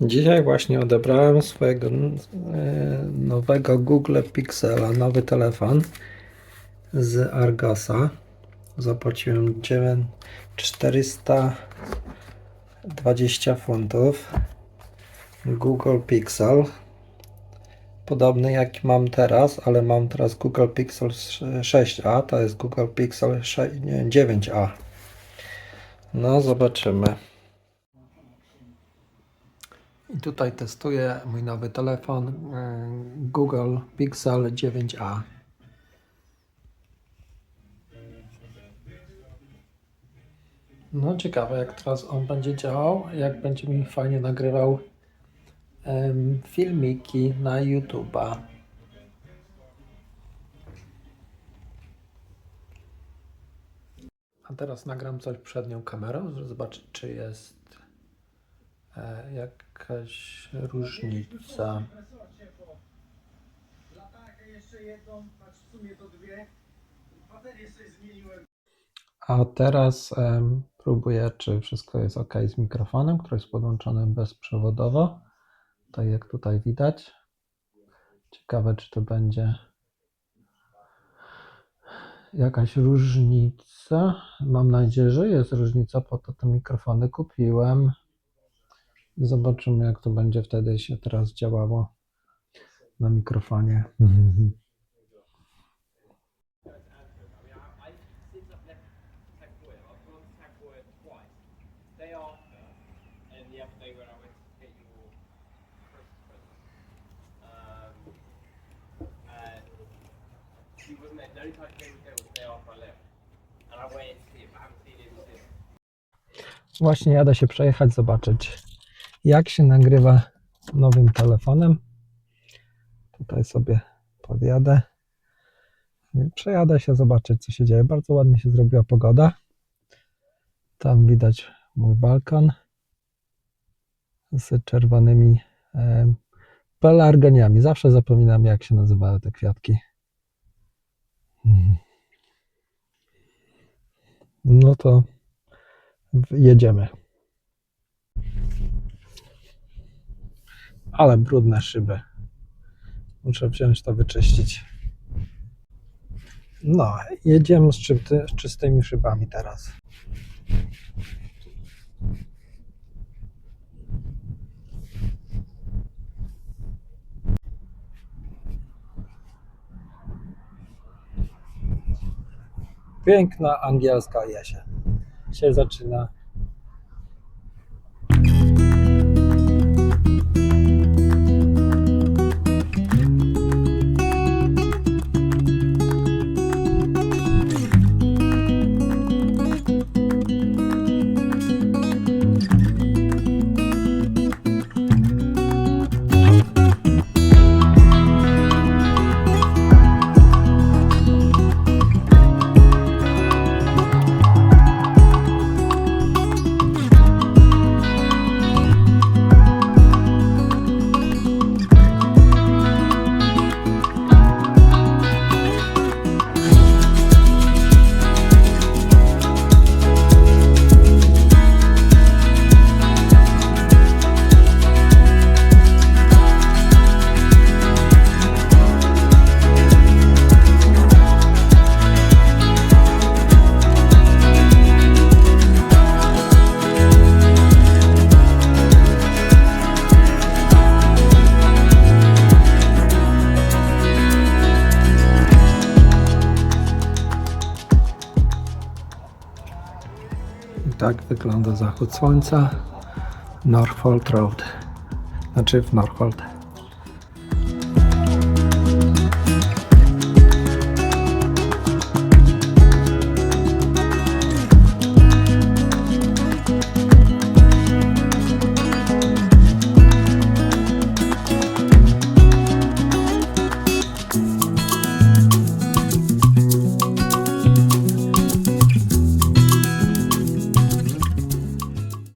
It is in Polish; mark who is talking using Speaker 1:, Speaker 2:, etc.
Speaker 1: Dzisiaj właśnie odebrałem swojego e, nowego Google Pixela, nowy telefon z Argosa. Zapłaciłem 9 420 funtów. Google Pixel. Podobny jaki mam teraz, ale mam teraz Google Pixel 6a, to jest Google Pixel 6, nie, 9a. No, zobaczymy. I tutaj testuję mój nowy telefon e, Google Pixel 9a. No ciekawe jak teraz on będzie działał, jak będzie mi fajnie nagrywał filmiki na YouTube'a. A teraz nagram coś przednią kamerą, żeby zobaczyć czy jest jakaś różnica. A teraz em, próbuję, czy wszystko jest ok z mikrofonem, który jest podłączony bezprzewodowo. Tak jak tutaj widać. Ciekawe, czy to będzie jakaś różnica. Mam nadzieję, że jest różnica, po to te mikrofony kupiłem. Zobaczymy, jak to będzie wtedy się teraz działało na mikrofonie. Właśnie jadę się przejechać, zobaczyć jak się nagrywa nowym telefonem. Tutaj sobie podjadę. Przejadę się, zobaczyć co się dzieje. Bardzo ładnie się zrobiła pogoda. Tam widać mój balkon z czerwonymi e, pelargoniami. Zawsze zapominam jak się nazywały te kwiatki. No to jedziemy. Ale brudne szyby. Muszę wziąć to wyczyścić. No, jedziemy z, czystymi szybami teraz. Piękna angielska jesień się zaczyna. Tak wygląda zachód słońca. Norfolk Road. Znaczy w Norfolk.